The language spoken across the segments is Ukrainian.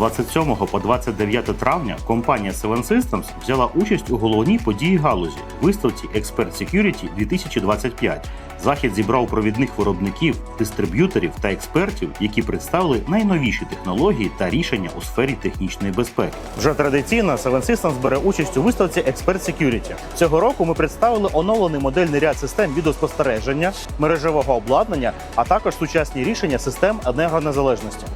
27 по 29 травня компанія Seven Systems взяла участь у головній події галузі виставці Expert Security 2025. Захід зібрав провідних виробників, дистриб'юторів та експертів, які представили найновіші технології та рішення у сфері технічної безпеки. Вже традиційно Seven Systems бере участь у виставці Expert Security. Цього року ми представили оновлений модельний ряд систем відеоспостереження, мережевого обладнання, а також сучасні рішення систем енергонезалежності.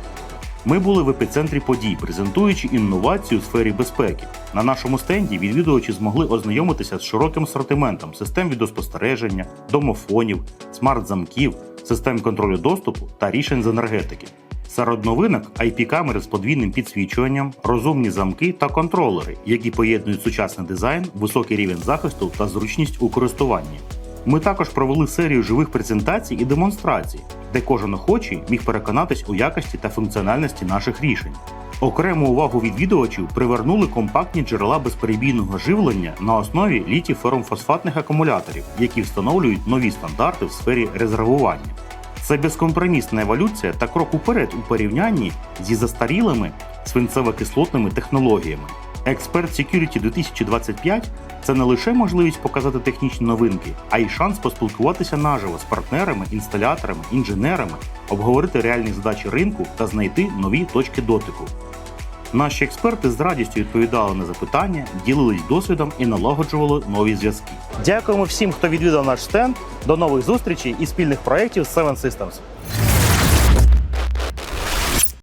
Ми були в епіцентрі подій, презентуючи інновації у сфері безпеки. На нашому стенді відвідувачі змогли ознайомитися з широким асортиментом систем відеоспостереження, домофонів, смарт-замків, систем контролю доступу та рішень з енергетики. Серед новинок IP-камери з подвійним підсвічуванням, розумні замки та контролери, які поєднують сучасний дизайн, високий рівень захисту та зручність у користуванні. Ми також провели серію живих презентацій і демонстрацій, де кожен охочий міг переконатись у якості та функціональності наших рішень. Окрему увагу відвідувачів привернули компактні джерела безперебійного живлення на основі літій ферромфосфатних акумуляторів, які встановлюють нові стандарти в сфері резервування. Це безкомпромісна еволюція та крок уперед у порівнянні зі застарілими свинцево-кислотними технологіями. Expert Security 2025 це не лише можливість показати технічні новинки, а й шанс поспілкуватися наживо з партнерами, інсталяторами, інженерами, обговорити реальні задачі ринку та знайти нові точки дотику. Наші експерти з радістю відповідали на запитання, ділились досвідом і налагоджували нові зв'язки. Дякуємо всім, хто відвідав наш стенд. До нових зустрічей і спільних проєктів з Seven Systems.